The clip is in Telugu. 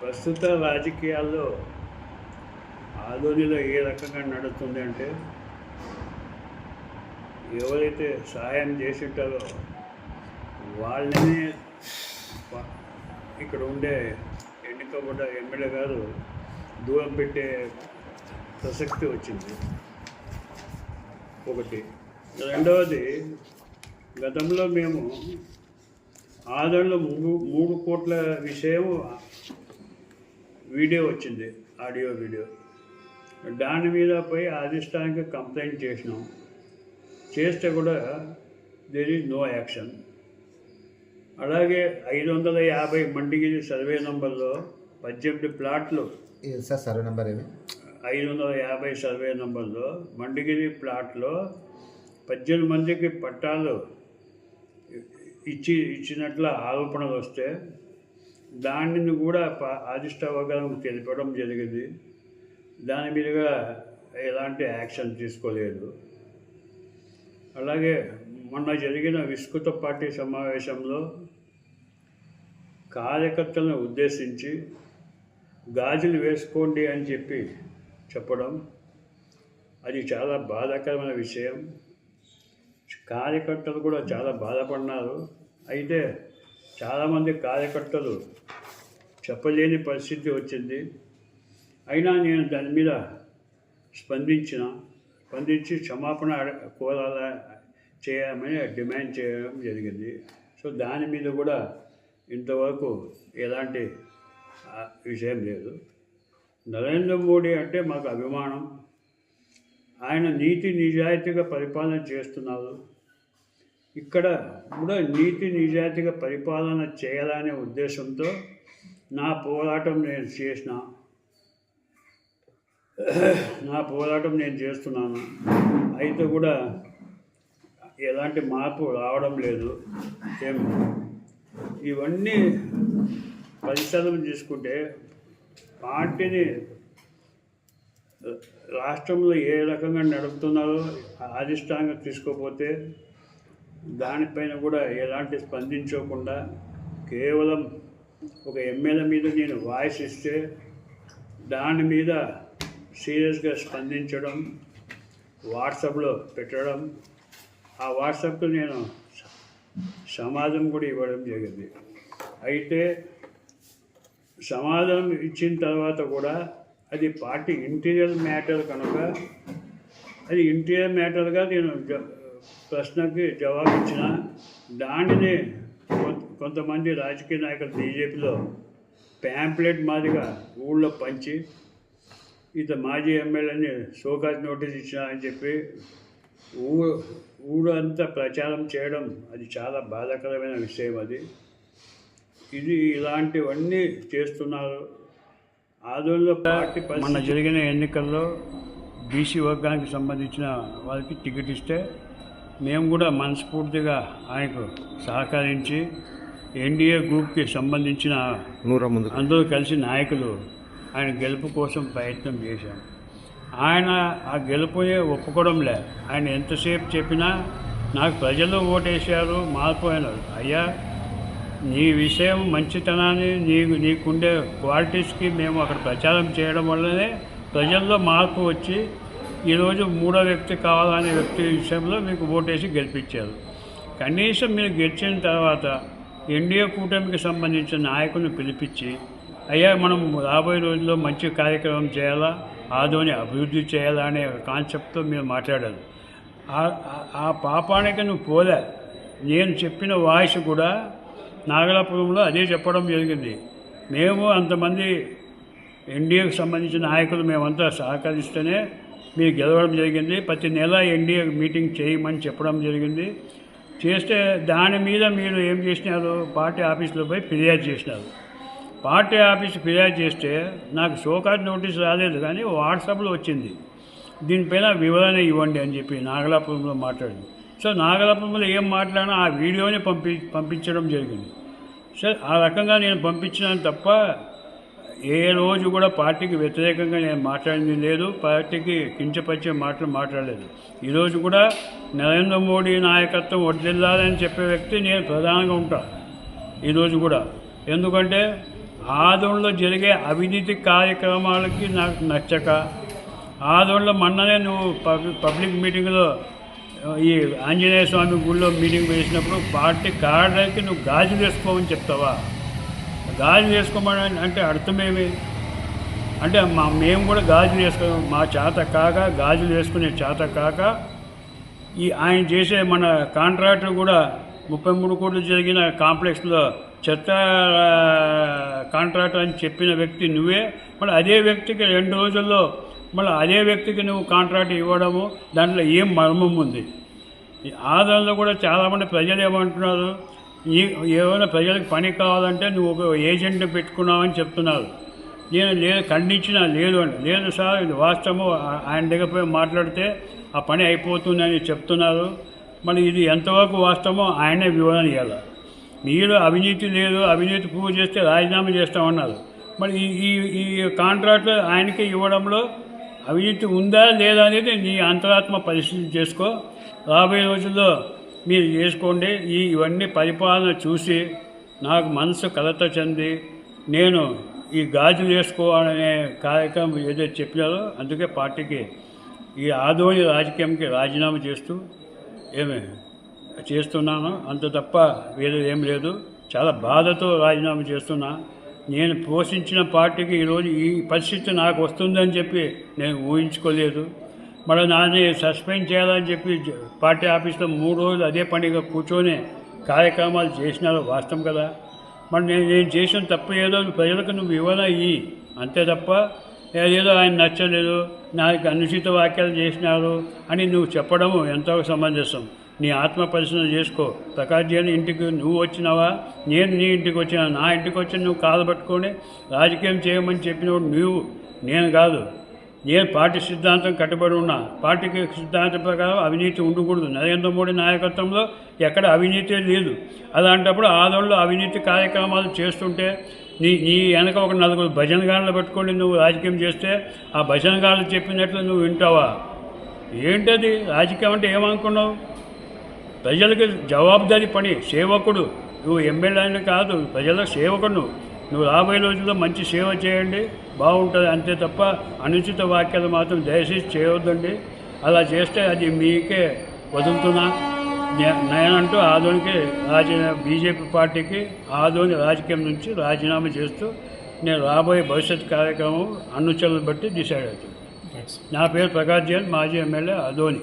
ప్రస్తుత రాజకీయాల్లో ఆధోనిలో ఏ రకంగా నడుస్తుంది అంటే ఎవరైతే సహాయం చేసింటారో వాళ్ళని ఇక్కడ ఉండే ఎన్నికబడ్డ ఎమ్మెల్యే గారు దూరం పెట్టే ప్రసక్తి వచ్చింది. ఒకటి. రెండవది గతంలో మేము ఆదరణలో మూడు మూడు కోట్ల విషయం వీడియో వచ్చింది ఆడియో వీడియో. దాని మీద పోయి అధిష్టానికి కంప్లైంట్ చేసినాం. చేస్తే కూడా దేర్ ఈజ్ నో యాక్షన్ అలాగే ఐదు వందల యాభై మండిగిరి సర్వే నంబర్లో పద్దెనిమిది ప్లాట్లు. సార్ సర్వే నెంబర్ ఏమి ఐదు వందల యాభై సర్వే నంబర్లో మండిగిరి ప్లాట్లో పద్దెనిమిది మందికి పట్టాలు ఇచ్చి ఇచ్చినట్ల ఆరోపణలు వస్తే దానిని కూడా ప- తెలిపడం జరిగింది. దాని మీదుగా ఎలాంటి యాక్షన్ తీసుకోలేదు. అలాగే మొన్న జరిగిన విస్తృత పార్టీ సమావేశంలో కార్యకర్తలను ఉద్దేశించి గాజులు వేసుకోండి అని చెప్పి చెప్పడం అది చాలా బాధాకరమైన విషయం. కార్యకర్తలు కూడా చాలా బాధపడినారు అయితే చాలామంది కార్యకర్తలు చెప్పలేని పరిస్థితి వచ్చింది. అయినా నేను దాని మీద స్పందించిన స్పందించి క్షమాపణ అడ- చేయమని డిమాండ్ చేయడం జరిగింది. సో దాని మీద కూడా ఇంతవరకు ఎలాంటి విషయం లేదు. నరేంద్ర మోడీ అంటే మాకు అభిమానం. ఆయన నీతి నిజాయితీగా పరిపాలన చేస్తున్నారు. ఇక్కడ కూడా నీతి నిజాయితీగా పరిపాలన చేయాలనే ఉద్దేశంతో నా పోరాటం నేను చేసిన. నా పోరాటం నేను చేస్తున్నాను. అయితే కూడా ఎలాంటి మార్పు రావడం లేదు. ఏం? ఇవన్నీ పరిశీలన చేసుకుంటే పార్టీని రాష్ట్రంలో ఏ రకంగా నడుపుతున్నారో అధిష్టానంగా తీసుకోపోతే దానిపైన కూడా ఎలాంటి స్పందించకుండా కేవలం ఒక ఎమ్మెల్యే మీద నేను వాయిస్ ఇస్తే దాని మీద సీరియస్గా స్పందించడం వాట్సాప్లో పెట్టడం ఆ వాట్సాప్కు నేను స- సమాధానం కూడా ఇవ్వడం జరిగింది. అయితే సమాధానం ఇచ్చిన తర్వాత కూడా అది పార్టీ ఇంటీరియర్ మ్యాటర్ కనుక అది ఇంటీరియర్ మ్యాటర్గా నేను ప్రశ్నకి జవాబు ఇచ్చిన దానిని కొంతమంది రాజకీయ నాయకులు బీజేపీలో ప్యాంప్లెట్ మాదిరిగా ఊళ్ళో పంచి ఇత మాజీ ఎమ్మెల్యేని షోకాజ్ నోటీస్ ఇచ్చిన అని చెప్పి ఊ ఊరంతా ప్రచారం చేయడం అది చాలా బాధాకరమైన విషయం అది. ఇది ఇలాంటివన్నీ చేస్తున్నారు. ఆదోళనలో పార్టీ మన జరిగిన ఎన్నికల్లో బీసీ వర్గానికి సంబంధించిన వారికి టికెట్ ఇస్తే మేము కూడా మనస్ఫూర్తిగా ఆయనకు సహకరించి ఎన్డీఏ గ్రూప్కి సంబంధించిన అందరూ కలిసి నాయకులు ఆయన గెలుపు కోసం ప్రయత్నం చేశాం. ఆయన ఆ గెలుపుని ఒప్పుకోవడంలే. ఆయన ఎంతసేపు చెప్పినా నాకు ప్రజలు ఓటేశారు మార్పు అయినారు. అయ్యా నీ విషయం మంచితనాన్ని నీకు నీకుండే క్వాలిటీస్కి మేము అక్కడ ప్రచారం చేయడం వల్లనే ప్రజల్లో మార్పు వచ్చి ఈరోజు మూడో వ్యక్తి కావాలనే వ్యక్తి విషయంలో మీకు ఓటేసి గెలిపించారు. కనీసం మీరు గెలిచిన తర్వాత ఎన్డీఏ కూటమికి సంబంధించిన నాయకులను పిలిపించి అయ్యా మనం రాబోయే రోజుల్లో మంచి కార్యక్రమం చేయాలా? ఆదోని అభివృద్ధి చేయాలా? అనే కాన్సెప్ట్తో మీరు మాట్లాడారు. ఆ- ఆ- ఆ పాపానికి నువ్వు పోలే. నేను చెప్పిన వాయిస్ కూడా నాగలాపురంలో అదే చెప్పడం జరిగింది. మేము అంతమంది ఎన్డీఏకి సంబంధించిన నాయకులు మేమంతా సహకరిస్తేనే మీరు గెలవడం జరిగింది. ప్రతి నెల ఎన్డీఏ మీటింగ్ చేయమని చెప్పడం జరిగింది. చేస్తే దాని మీద మీరు ఏం చేసినారు? పార్టీ ఆఫీస్లో పోయి ఫిర్యాదు చేసినారు. పార్టీ ఆఫీస్ ఫిర్యాదు చేస్తే నాకు షోకాజ్ నోటీస్ రాలేదు కానీ వాట్సాప్లో వచ్చింది. దీనిపైన వివరణ ఇవ్వండి అని చెప్పి నాగలాపురంలో మాట్లాడింది. సో నాగలాపురంలో ఏం మాట్లాడినా ఆ వీడియోని పంపి పంపించడం జరిగింది. సరే ఆ రకంగా నేను పంపించినాను తప్ప ఏ రోజు కూడా పార్టీకి వ్యతిరేకంగా నేను మాట్లాడింది లేదు పార్టీకి కించపరిచే మాటలు మాట్లాడలేదు. ఈరోజు కూడా నరేంద్ర మోడీ నాయకత్వం వడ్డిల్లాలని చెప్పే వ్యక్తి నేను ప్రధానంగా ఉంటా. ఈరోజు కూడా. ఎందుకంటే ఆదంలో జరిగే అవినీతి కార్యక్రమాలకి నాకు నచ్చక ఆదంలో మొన్ననే నువ్వు పబ్- పబ్లిక్ మీటింగ్లో ఈ ఆంజనేయ స్వామి గుళ్ళో మీటింగ్ వేసినప్పుడు పార్టీ కార్డులకి నువ్వు గాజు వేసుకోమని చెప్తావా? గాజులు వేసుకోమని అంటే అర్థమేమి? అంటే మా మేము కూడా గాజులు వేసుకున్నాం మా చేత కాక గాజులు వేసుకునే చేత కాక ఈ ఆయన చేసే మన కాంట్రాక్టర్ కూడా ముప్పై మూడు కోట్లు జరిగిన కాంప్లెక్స్లో చెత్త కాంట్రాక్ట్ కాంట్రాక్టర్ అని చెప్పిన వ్యక్తి నువ్వే. మళ్ళీ అదే వ్యక్తికి రెండు రోజుల్లో మళ్ళీ అదే వ్యక్తికి నువ్వు కాంట్రాక్ట్ ఇవ్వడము దాంట్లో ఏం మర్మం ఉంది? ఈ ఆంధ్రలో కూడా చాలామంది ప్రజలు ఏమంటున్నారు? నీ ఏమైనా ప్రజలకు పని కావాలంటే నువ్వు ఒక ఏజెంట్ని పెట్టుకున్నావని చెప్తున్నారు. నేను లేదు ఖండించిన లేదు అని. లేదు సార్ ఇది వాస్తవము. ఆయన దగ్గర పోయి మాట్లాడితే ఆ పని అయిపోతుందని చెప్తున్నారు. మరి ఇది ఎంతవరకు వాస్తవమో ఆయనే వివరణ ఇవ్వాలి మీరు అవినీతి లేదు అవినీతి ప్రూవ్ చేస్తే రాజీనామా చేస్తామన్నారు. మరి ఈ ఈ ఈ కాంట్రాక్ట్ ఆయనకి ఇవ్వడంలో అవినీతి ఉందా లేదా అనేది నీ అంతరాత్మ పరిశీలన చేసుకో. రాబోయే రోజుల్లో మీరు చేసుకోండి. ఈ ఇవన్నీ పరిపాలన చూసి నాకు మనసు కలత చెంది నేను ఈ గాజులు వేసుకోవాలనే కార్యక్రమం ఏదైతే చెప్పినారో అందుకే పార్టీకి ఈ ఆదోని రాజకీయంకి రాజీనామా చేస్తూ ఏమి చేస్తున్నాను. అంత తప్ప వేరే ఏం లేదు. చాలా బాధతో రాజీనామా చేస్తున్నా. నేను పోషించిన పార్టీకి ఈరోజు ఈ పరిస్థితి నాకు వస్తుందని చెప్పి నేను ఊహించుకోలేదు. మరి నాని సస్పెండ్ చేయాలని చెప్పి పార్టీ ఆఫీస్లో మూడు రోజులు అదే పనిగా కూర్చొని కార్యక్రమాలు చేసినారు వాస్తవం కదా. మరి నేను నేను చేసిన తప్పు ఏదో ప్రజలకు నువ్వు ఇవ్వనా ఇయ్యి అంతే తప్ప ఏదో ఆయన నచ్చలేదు నాకు అనుచిత వ్యాఖ్యలు చేసినారు అని నువ్వు చెప్పడము ఎంతో సమంజసం. నీ ఆత్మ పరిశీలన చేసుకో. ప్రకాశ్జీని ఇంటికి నువ్వు వచ్చినావా? నేను నీ ఇంటికి వచ్చినా? నా ఇంటికి వచ్చి నువ్వు కాలు పట్టుకొని రాజకీయం చేయమని చెప్పినప్పుడు నువ్వు నేను కాదు. నేను పార్టీ సిద్ధాంతం కట్టుబడి ఉన్నా పార్టీకి సిద్ధాంతం ప్రకారం అవినీతి ఉండకూడదు. నరేంద్ర మోడీ నాయకత్వంలో ఎక్కడ అవినీతి లేదు. అలాంటప్పుడు ఆదోళ్ళు అవినీతి కార్యక్రమాలు చేస్తుంటే నీ నీ వెనక ఒక నలుగురు భజనగాళ్ళు పెట్టుకొని నువ్వు రాజకీయం చేస్తే ఆ భజనగాళ్ళు చెప్పినట్లు నువ్వు వింటావా? ఏంటది? రాజకీయం అంటే ఏమనుకున్నావు? ప్రజలకు జవాబుదారీ పని సేవకుడు. నువ్వు ఎమ్మెల్యే కాదు ప్రజల సేవకుడు నువ్వు. నువ్వు రాబోయే రోజుల్లో మంచి సేవ చేయండి. బాగుంటుంది అంతే తప్ప అనుచిత వాక్యాలు మాత్రం దయచేసి చేయవద్దండి అలా చేస్తే అది మీకే వదులుతున్నా. నేనంటూ ఆదోనికి రాజీ బీజేపీ పార్టీకి ఆదోని రాజకీయం నుంచి రాజీనామా చేస్తూ నేను రాబోయే భవిష్యత్ కార్యక్రమం అనుచరులు బట్టి డిసైడ్ అవుతుంది నా పేరు ప్రకాష్ జైన్ మాజీ ఎమ్మెల్యే అదోని